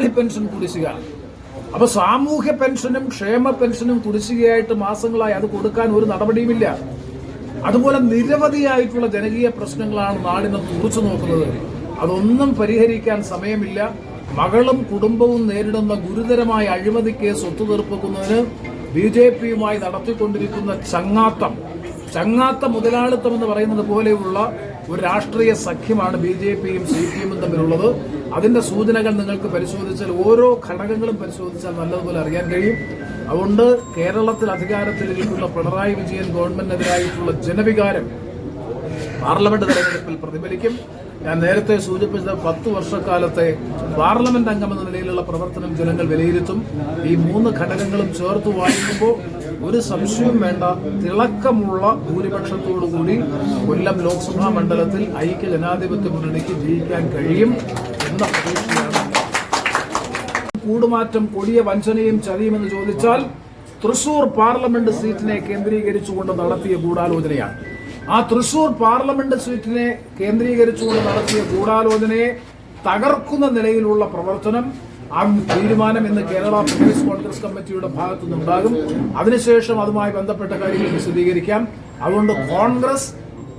തൊഴിലാളി പെൻഷൻ കുടിശ്ശിക. അപ്പൊ സാമൂഹ്യ പെൻഷനും ക്ഷേമ പെൻഷനും കുടിശ്ശികയായിട്ട് മാസങ്ങളായി അത് കൊടുക്കാൻ ഒരു നടപടിയുമില്ല. അതുപോലെ നിരവധിയായിട്ടുള്ള ജനകീയ പ്രശ്നങ്ങളാണ് നാടിനെ തുറച്ചു നോക്കുന്നത്. അതൊന്നും പരിഹരിക്കാൻ സമയമില്ല. മകളും കുടുംബവും നേരിടുന്ന ഗുരുതരമായ അഴിമതി കേസ് ഒത്തുതീർപ്പിക്കുന്നതിന് ബി ജെ പിയുമായി നടത്തിക്കൊണ്ടിരിക്കുന്ന ചങ്ങാത്തം ചങ്ങാത്ത മുതലാളിത്തം എന്ന് പറയുന്നത് പോലെയുള്ള ഒരു രാഷ്ട്രീയ സഖ്യമാണ് ബി ജെ പിയും സി പി എമ്മും തമ്മിലുള്ളത്. അതിന്റെ സൂചനകൾ നിങ്ങൾക്ക് പരിശോധിച്ചാൽ ഓരോ ഘടകങ്ങളും പരിശോധിച്ചാൽ നല്ലതുപോലെ അറിയാൻ കഴിയും. അതുകൊണ്ട് കേരളത്തിൽ അധികാരത്തിലിരിക്കുന്ന പിണറായി വിജയൻ ഗവൺമെന്റിനെതിരായിട്ടുള്ള ജനവികാരം പാർലമെന്റ് തെരഞ്ഞെടുപ്പിൽ പ്രതിഫലിക്കും. ഞാൻ നേരത്തെ സൂചിപ്പിച്ചത് പത്ത് വർഷക്കാലത്തെ പാർലമെന്റ് അംഗമെന്ന നിലയിലുള്ള പ്രവർത്തനം ജനങ്ങൾ വിലയിരുത്തും. ഈ മൂന്ന് ഘടകങ്ങളും ചേർത്ത് വായിക്കുമ്പോൾ ഒരു സംശയവും വേണ്ട തിളക്കമുള്ള ഭൂരിപക്ഷത്തോടുകൂടി കൊല്ലം ലോക്സഭാ മണ്ഡലത്തിൽ ഐക്യ ജനാധിപത്യ മുന്നണിക്ക് ജയിക്കാൻ കഴിയും എന്ന പ്രതീക്ഷയാണ്. കൂടുമാറ്റം കൊടിയ വഞ്ചനയും ചതിയുമെന്ന് ചോദിച്ചാൽ തൃശൂർ പാർലമെന്റ് സീറ്റിനെ കേന്ദ്രീകരിച്ചുകൊണ്ട് നടത്തിയ ഗൂഢാലോചനയാണ്. ആ തൃശൂർ പാർലമെന്റ് സീറ്റിനെ കേന്ദ്രീകരിച്ചുകൊണ്ട് നടത്തിയ ഗൂഢാലോചനയെ തകർക്കുന്ന നിലയിലുള്ള പ്രവർത്തനം ആ തീരുമാനം ഇന്ന് കേരള പ്രദേശ് കോൺഗ്രസ് കമ്മിറ്റിയുടെ ഭാഗത്തു നിന്നുണ്ടാകും അതിനുശേഷം അതുമായി ബന്ധപ്പെട്ട കാര്യങ്ങൾ വിശദീകരിക്കാം. അതുകൊണ്ട് കോൺഗ്രസ്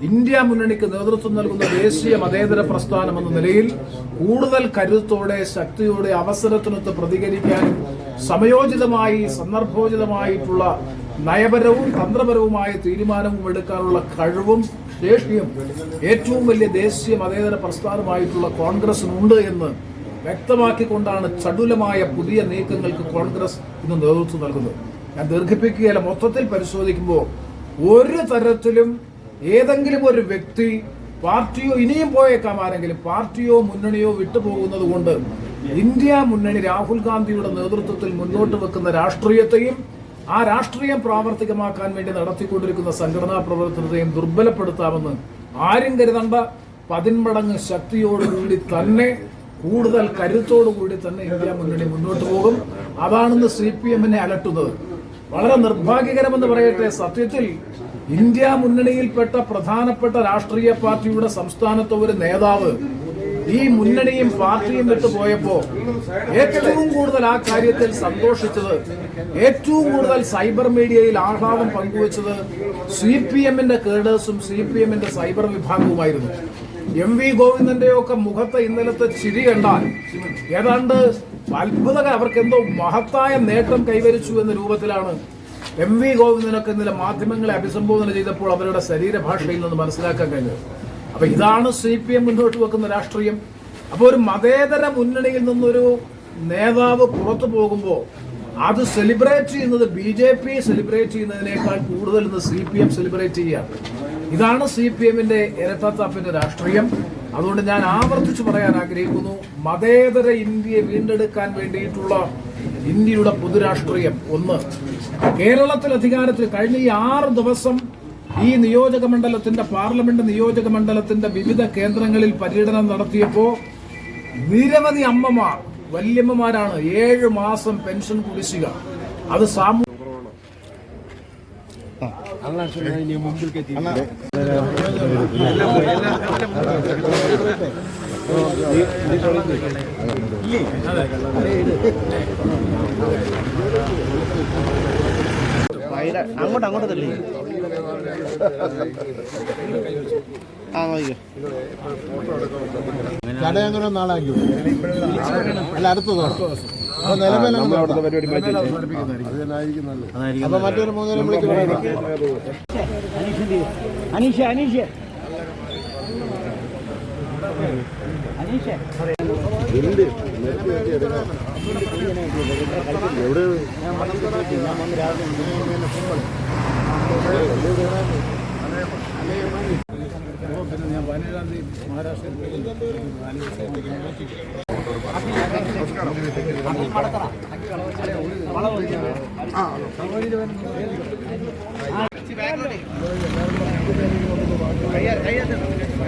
ഇന്ത്യ മുന്നണിക്ക് നേതൃത്വം നൽകുന്ന ദേശീയ മതേതര പ്രസ്ഥാനം എന്ന നിലയിൽ കൂടുതൽ കരുത്തോടെ ശക്തിയോടെ അവസരത്തിനൊത്ത് പ്രതികരിക്കാനും സമയോചിതമായി സന്ദർഭോചിതമായിട്ടുള്ള നയപരവും തന്ത്രപരവുമായ തീരുമാനവും എടുക്കാനുള്ള കഴിവും ശേഷിയും ഏറ്റവും വലിയ ദേശീയ മതേതര പ്രസ്ഥാനമായിട്ടുള്ള കോൺഗ്രസിനുണ്ട് എന്ന് വ്യക്തമാക്കിക്കൊണ്ടാണ് ചടുലമായ പുതിയ നീക്കങ്ങൾക്ക് കോൺഗ്രസ് ഇന്ന് നേതൃത്വം നൽകുന്നത്. ഞാൻ ദീർഘിപ്പിക്കുകയല്ല മൊത്തത്തിൽ പരിശോധിക്കുമ്പോൾ ഒരു തരത്തിലും ഏതെങ്കിലും ഒരു വ്യക്തി പാർട്ടിയോ ഇനിയും പോയേക്കാം ആരെങ്കിലും പാർട്ടിയോ മുന്നണിയോ വിട്ടുപോകുന്നത് കൊണ്ട് ഇന്ത്യ മുന്നണി രാഹുൽ ഗാന്ധിയുടെ നേതൃത്വത്തിൽ മുന്നോട്ട് വെക്കുന്ന രാഷ്ട്രീയത്തെയും ആ രാഷ്ട്രീയം പ്രാവർത്തികമാക്കാൻ വേണ്ടി നടത്തിക്കൊണ്ടിരിക്കുന്ന സംഘടനാ പ്രവർത്തനത്തെയും ദുർബലപ്പെടുത്താമെന്ന് ആരും കരുതണ്ട. പതിന്മടങ്ങ് ശക്തിയോടുകൂടി തന്നെ കൂടുതൽ കരുത്തോടുകൂടി തന്നെ ഇന്ത്യ മുന്നണി മുന്നോട്ട് പോകും. അതാണെന്ന് സി പി എമ്മിനെ അലട്ടുന്നത്. വളരെ നിർഭാഗ്യകരമെന്ന് പറയട്ടെ സത്യത്തിൽ ഇന്ത്യ മുന്നണിയിൽപ്പെട്ട പ്രധാനപ്പെട്ട രാഷ്ട്രീയ പാർട്ടിയുടെ സംസ്ഥാനത്തെ ഒരു നേതാവ് ഈ മുന്നണിയും പാർട്ടിയും വിട്ടു പോയപ്പോ ഏറ്റവും കൂടുതൽ ആ കാര്യത്തിൽ സന്തോഷിച്ചത് ഏറ്റവും കൂടുതൽ സൈബർ മീഡിയയിൽ ആഹ്ലാദം പങ്കുവച്ചത് സി പി എമ്മിന്റെ കേഡേഴ്സും സി പി എമ്മിന്റെ സൈബർ വിഭാഗവുമായിരുന്നു. എം വി ഗോവിന്ദന്റെയൊക്കെ മുഖത്തെ ഇന്നലത്തെ ചിരി കണ്ടാൽ ഏതാണ്ട് അത്ഭുതക അവർക്ക് എന്തോ മഹത്തായ നേട്ടം കൈവരിച്ചു എന്ന രൂപത്തിലാണ് എം വി ഗോവിന്ദനൊക്കെ ഇന്നലെ മാധ്യമങ്ങളെ അഭിസംബോധന ചെയ്തപ്പോൾ അവരുടെ ശരീരഭാഷയിൽ നിന്ന് മനസ്സിലാക്കാൻ കഴിഞ്ഞത്. അപ്പൊ ഇതാണ് സി പി എം മുന്നോട്ട് വെക്കുന്ന രാഷ്ട്രീയം. അപ്പൊ ഒരു മതേതര മുന്നണിയിൽ നിന്നൊരു നേതാവ് പുറത്തു പോകുമ്പോൾ അത് സെലിബ്രേറ്റ് ചെയ്യുന്നത് ബി ജെ പി സെലിബ്രേറ്റ് ചെയ്യുന്നതിനേക്കാൾ കൂടുതൽ ഇന്ന് സി പി എം സെലിബ്രേറ്റ് ചെയ്യുകയാണ്. ഇതാണ് സി പി എമ്മിന്റെ ഇരട്ടത്താപ്പിന്റെ രാഷ്ട്രീയം. അതുകൊണ്ട് ഞാൻ ആവർത്തിച്ചു പറയാൻ ആഗ്രഹിക്കുന്നു മതേതര ഇന്ത്യയെ വീണ്ടെടുക്കാൻ വേണ്ടിയിട്ടുള്ള ഇന്ത്യയുടെ പൊതുരാഷ്ട്രീയം ഒന്ന്. കേരളത്തിൽ അധികാരത്തിൽ കഴിഞ്ഞ ഈ ആറ് ദിവസം ഈ നിയോജക മണ്ഡലത്തിന്റെ പാർലമെന്റ് നിയോജക മണ്ഡലത്തിന്റെ വിവിധ കേന്ദ്രങ്ങളിൽ പര്യടനം നടത്തിയപ്പോ നിരവധി അമ്മമാർ വല്യമ്മമാരാണ് ഏഴ് മാസം പെൻഷൻ കുടിശ്ശിക. അത് സാമൂഹ്യ അങ്ങോട്ട് അങ്ങോട്ട് തള്ളി. ആ നോക്കിക്കോ. നാളാക്കി അല്ല അടുത്ത ദിവസം. അപ്പൊ മറ്റൊരു മൂന്നര അനീഷ അനീഷ. എവിടെ ഞാൻ പതിനേഴാം തീയതി മഹാരാഷ്ട്രയിൽ